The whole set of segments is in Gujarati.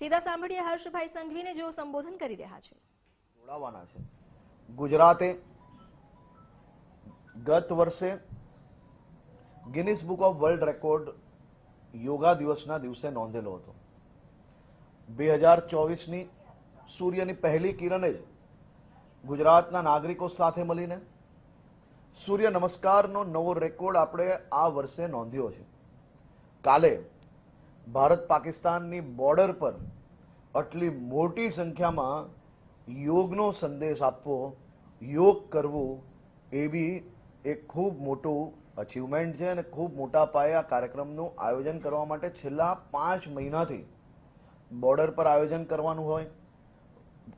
સીધા સાંભળીએ હર્ષભાઈ સંઘવીને જેઓ સંબોધન કરી રહ્યા છે. જોડાવાના છે. ગુજરાતે ગત વર્ષે Guinness book of world record yoga દિવસના દિવસે નોંધેલો હતો. બે હજાર ચોવીસની સૂર્યની પહેલી કિરણે જ ગુજરાતના નાગરિકો સાથે મળીને સૂર્ય નમસ્કારનો નવો રેકોર્ડ આપણે આ વર્ષે નોંધ્યો છે. કાલે ભારત પાકિસ્તાનની બોર્ડર પર આટલી મોટી સંખ્યામાં યોગનો સંદેશ આપવો, યોગ કરવું, એ બી એક ખૂબ મોટું અચીવમેન્ટ છે અને ખૂબ મોટા પાયે આ કાર્યક્રમનું આયોજન કરવા માટે છેલ્લા પાંચ મહિનાથી બોર્ડર પર આયોજન કરવાનું હોય,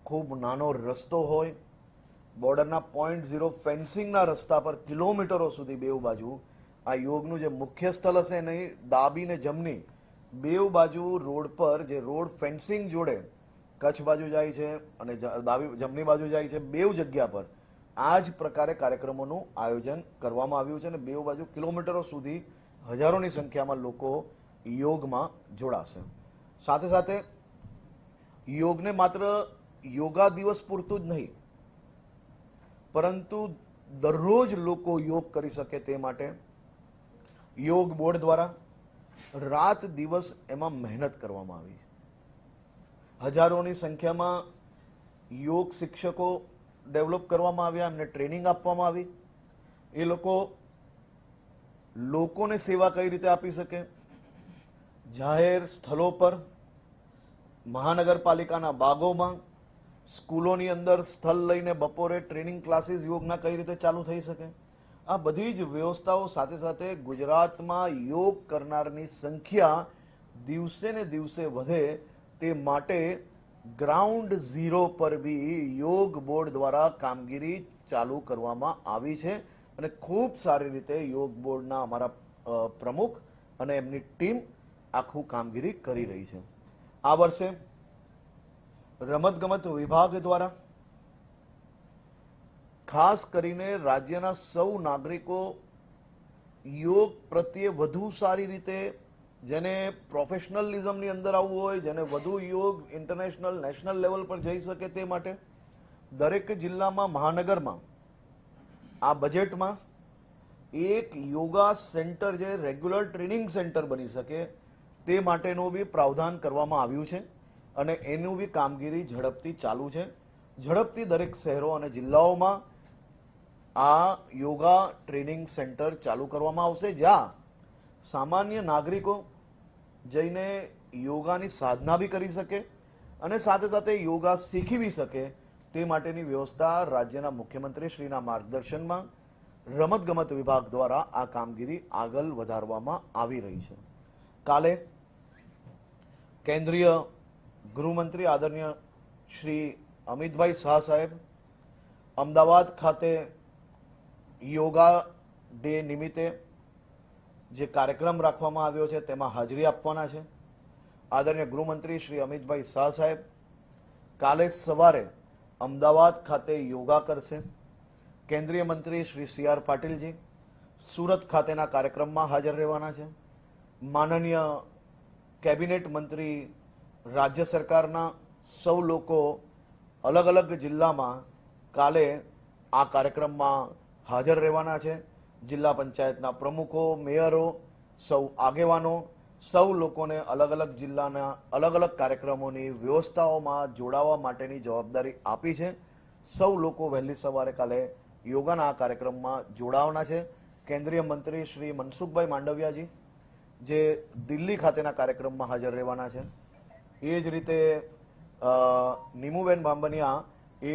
ખૂબ નાનો રસ્તો હોય, બોર્ડરના પોઈન્ટ ઝીરો ફેન્સિંગના રસ્તા પર કિલોમીટરો સુધી બેઉ બાજુ આ યોગનું જે મુખ્ય સ્થળ હશે નહીં ડાબી ને જમણી બેઉ બાજુ રોડ પર જે રોડ ફેન્સિંગ જોડે કચ્છ બાજુ જાય છે અને ડાબી, જમણી બાજુ જાય છે બેઉ જગ્યા પર, આ જ પ્રકારે કાર્યક્રમોનું આયોજન કરવામાં આવ્યું છે અને બેઉ બાજુ કિલોમીટરો સુધી હજારોની સંખ્યામાં લોકો યોગમાં જોડાશે. સાથે સાથે યોગને માત્ર યોગા દિવસ પૂરતું જ નહીં, પરંતુ દરરોજ લોકો યોગ કરી શકે તે માટે યોગ બોર્ડ દ્વારા રાત દિવસ એમાં મહેનત કરવામાં આવી. હજારોની સંખ્યામાં યોગ શિક્ષકો ડેવલપ કરવામાં આવ્યા એમને ટ્રેનિંગ આપવામાં આવી. એ લોકો લોકોને સેવા કઈ રીતે આપી શકે? જાહેર સ્થળો પર, મહાનગરપાલિકાના બાગોમાં સ્કૂલોની અંદર સ્થળ લઈને બપોરે ટ્રેનિંગ ક્લાસીસ યોગના કઈ રીતે ચાલુ થઈ શકે? આ બધી જ વ્યવસ્થાઓ સાથે સાથે ગુજરાતમાં યોગ કરનારની સંખ્યા દિવસે ને દિવસે વધે તે માટે ગ્રાઉન્ડ ઝીરો પર બી યોગ બોર્ડ દ્વારા કામગીરી ચાલુ કરવામાં આવી છે અને ખૂબ સારી રીતે યોગ બોર્ડના અમારા પ્રમુખ અને એમની ટીમ આખું કામગીરી કરી રહી છે. આ વર્ષે રમતગમત વિભાગ દ્વારા ખાસ કરીને રાજ્યના સૌ નાગરિકો યોગ પ્રત્યે વધુ સારી રીતે જેને પ્રોફેશનલિઝમની અંદર આવવું હોય, જેને વધુ યોગ ઇન્ટરનેશનલ નેશનલ લેવલ પર જઈ શકે તે માટે દરેક જિલ્લામાં, મહાનગરમાં, આ બજેટમાં એક યોગા સેન્ટર જે રેગ્યુલર ટ્રેનિંગ સેન્ટર બની શકે તે માટેનું બી પ્રાવધાન કરવામાં આવ્યું છે અને એનું બી કામગીરી ઝડપથી ચાલુ છે. ઝડપથી દરેક શહેરો અને જિલ્લાઓમાં આ યોગા ટ્રેનિંગ સેન્ટર ચાલુ કરવામાં આવશે, જ્યાં સામાન્ય નાગરિકો જઈને યોગાની સાધના બી કરી શકે અને સાથે સાથે યોગા શીખી બી શકે તે માટેની વ્યવસ્થા રાજ્યના મુખ્યમંત્રી શ્રીના માર્ગદર્શનમાં રમતગમત વિભાગ દ્વારા આ કામગીરી આગળ વધારવામાં આવી રહી છે. કાલે કેન્દ્રીય ગૃહમંત્રી આદરણીય શ્રી અમિતભાઈ શાહ સાહેબ અમદાવાદ ખાતે યોગા ડે નિમિત્તે જે કાર્યક્રમ રાખવામાં આવ્યો છે, તેમાં હાજરી આપવાના છે. આદરણીય ગૃહમંત્રી શ્રી અમિતભાઈ શાહ સાહેબ કાલે સવારે અમદાવાદ ખાતે યોગા કરશે. કેન્દ્રીય મંત્રી શ્રી સી આર પાટીલજી સુરત ખાતેના કાર્યક્રમમાં હાજર રહેવાના છે. માનનીય કેબિનેટ મંત્રી રાજ્ય સરકારના સૌ લોકો અલગ અલગ જિલ્લામાં કાલે આ કાર્યક્રમમાં હાજર રહેવાના છે. જિલ્લા પંચાયતના પ્રમુખો, મેયરો, સૌ આગેવાનો, સૌ લોકોને અલગ અલગ જિલ્લાના અલગ અલગ કાર્યક્રમોની વ્યવસ્થાઓમાં જોડાવા માટેની જવાબદારી આપી છે. સૌ લોકો વહેલી સવારે કાલે યોગાના આ કાર્યક્રમમાં જોડાવાના છે. કેન્દ્રીય મંત્રી શ્રી મનસુખભાઈ માંડવિયાજી, જે દિલ્હી ખાતેના કાર્યક્રમમાં હાજર રહેવાના છે. એ જ રીતે નિમુબેન બાંબનિયા એ